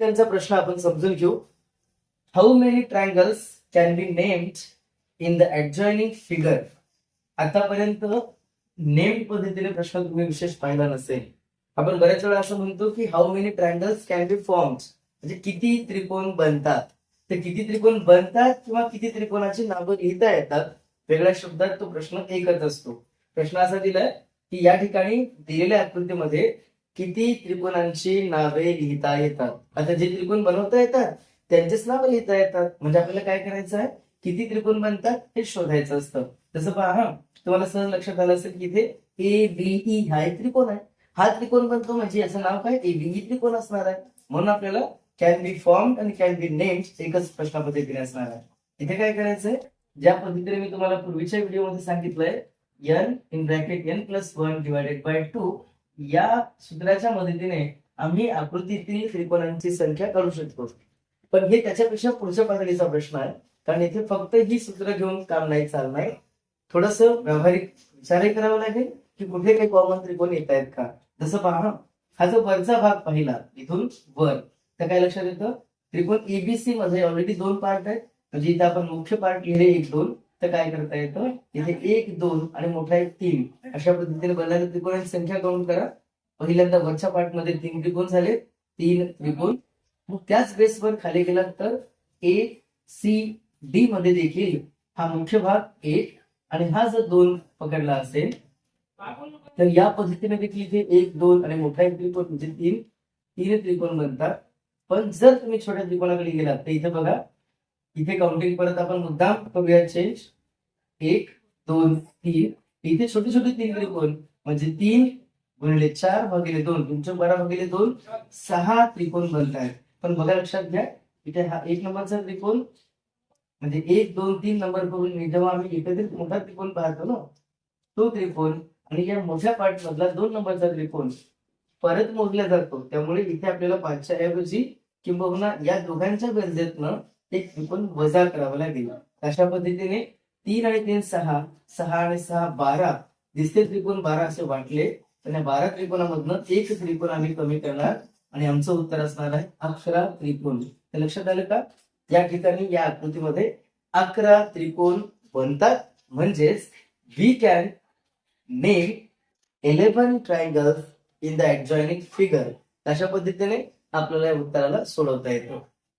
त्यांचा प्रश्न आपण समजून घेऊ. How many triangles can be named in the adjoining figure आतापर्यंत नेम पद्धतीने प्रश्न तुम्ही विशेष पाहिला नसेल. आपण बऱ्याच वेळा असं म्हणतो की how many triangles can be formed म्हणजे किती त्रिकोण बनतात? ते किती त्रिकोण बनतात किंवा किती त्रिकोणाची नावं लिहिता येतात? वेगळ्या शब्दात तो प्रश्न एकच असतो. प्रश्न असा दिलाय की या ठिकाणी दिलेल्या आकृतीमध्ये किती त्रिकोणांची नावे लिहिता येतात? आता जे त्रिकोण बनवता येतात त्यांचेच नावं लिहिता येतात. म्हणजे आपल्याला काय करायचं आहे? किती त्रिकोण बनतात हे शोधायचं असतं. जसं पहा तुम्हाला सहज लक्षात आलं असेल की इथे ए बी ई हा एक त्रिकोण आहे. हा त्रिकोण बनतो म्हणजे याचं नाव काय? ए बी ई त्रिकोण असणार आहे. म्हणून आपल्याला कॅन बी फॉर्म आणि कॅन बी नेम्ड एकच प्रश्न पद्धतीने असणार आहे. इथे काय करायचंय? ज्या पद्धतीने मी तुम्हाला पूर्वीच्या व्हिडिओमध्ये सांगितलंय N in bracket N plus one divided by two या सूत्राच्या मदतीने आम्ही आकृतीतील त्रिकोणांची संख्या काढू शकतो. पण हे त्याच्यापेक्षा पुढच्या पातळीचा प्रश्न आहे. कारण इथे फक्त ही सूत्र घेऊन काम नाही चालणार. थोडस व्यावहारिक विचारही करावा लागेल की कुठे काही कॉमन त्रिकोण येत आहेत का? जसं पहा हा जो वरचा भाग पाहिला इथून वर तर काय लक्षात येतं? त्रिकोण एबीसी मध्ये ऑलरेडी दोन पार्ट आहेत. म्हणजे इथे आपण मुख्य पार्ट लिहिले एक दोन. तर काय करता येतं? इथे एक दोन आणि मोठा एक तीन. अशा पद्धतीने बनणाऱ्या त्रिकोणाची संख्या काउंट करा. पहिल्यांदा वरच्या पार्टमध्ये तीन त्रिकोण झाले. तीन त्रिकोण. मग त्याच बेसवर खाली गेला तर ए सी डी मध्ये देखील हा मुख्य भाग एक आणि हा जर दोन पकडला असेल तर या पद्धतीने देखील इथे एक दोन आणि मोठा एक त्रिकोण म्हणजे तीन. तीन त्रिकोण बनतात. पण जर तुम्ही छोट्या त्रिकोणाकडे गेलात तर इथे बघा इथे काउंटिंग परत आपण मुद्दाम करूया चेंज एक दोन तीन. इथे छोटे छोटे तीन त्रिकोण म्हणजे तीन गुणिले चार भागिले दोन. तुमचे बारा भागिले दोन सहा त्रिकोण बनत आहेत. पण बघा लक्षात घ्या इथे हा एक नंबरचा त्रिकोण. म्हणजे एक दोन तीन नंबर करून जेव्हा आम्ही एकत्रित मोठा त्रिकोण पाहतो ना तो त्रिकोण आणि या मोठ्या पार्ट मधला दोन नंबरचा त्रिकोण परत मोजला जातो. त्यामुळे इथे आपल्याला पाचच्या ऐवजी किंबहुना या दोघांच्या गरजेतनं एक त्रिकोण वजा करावं लागेल. अशा पद्धतीने तीन आणि तीन सहा सहा आणि सहा बारा दिसते त्रिकोण बारा असे वाटले तर या बारा त्रिकोणामधनं एक त्रिकोण आम्ही कमी करणार आणि आमचं उत्तर असणार आहे अकरा त्रिकोण. तर लक्षात आलं का? या ठिकाणी या आकृतीमध्ये अकरा त्रिकोण बनतात. म्हणजेच we can name eleven triangles in the adjoining figure अशा पद्धतीने आपल्याला या उत्तराला सोडवता येतं.